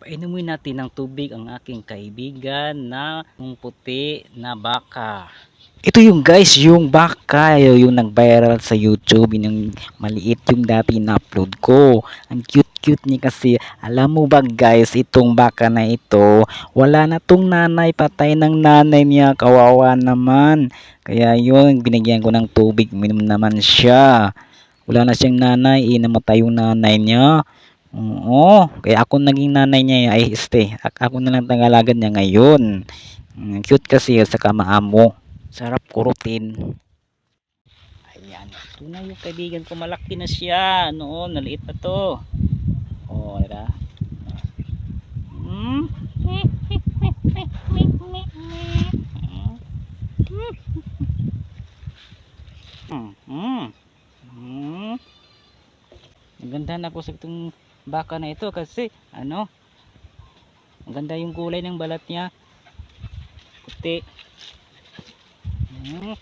Painumin natin ng tubig ang aking kaibigan na puti na baka. Ito yung guys, yung baka, yung nag-viral sa YouTube, yun yung maliit yung dati na-upload ko. Ang cute-cute niya kasi, alam mo ba guys, itong baka na ito, wala na tong nanay, patay ng nanay niya, kawawa naman. Kaya yun, binigyan ko ng tubig, minom naman siya. Wala na siyang nanay, eh, namatay yung nanay niya. Oo, kaya ako naging nanay niya, ay este, ako na lang tangalagad niya ngayon. Mm, cute kasi sa kamaamo. Sarap kurutin. Ayan. Ito na yung kaibigan ko. Malaki na siya. Noon, naliit pa to. O, diba? Hmm? Hmm. Hmm. Hmm. Nagandahan ako sa itong baka na ito kasi ano maganda yung kulay ng balat niya puti hmm.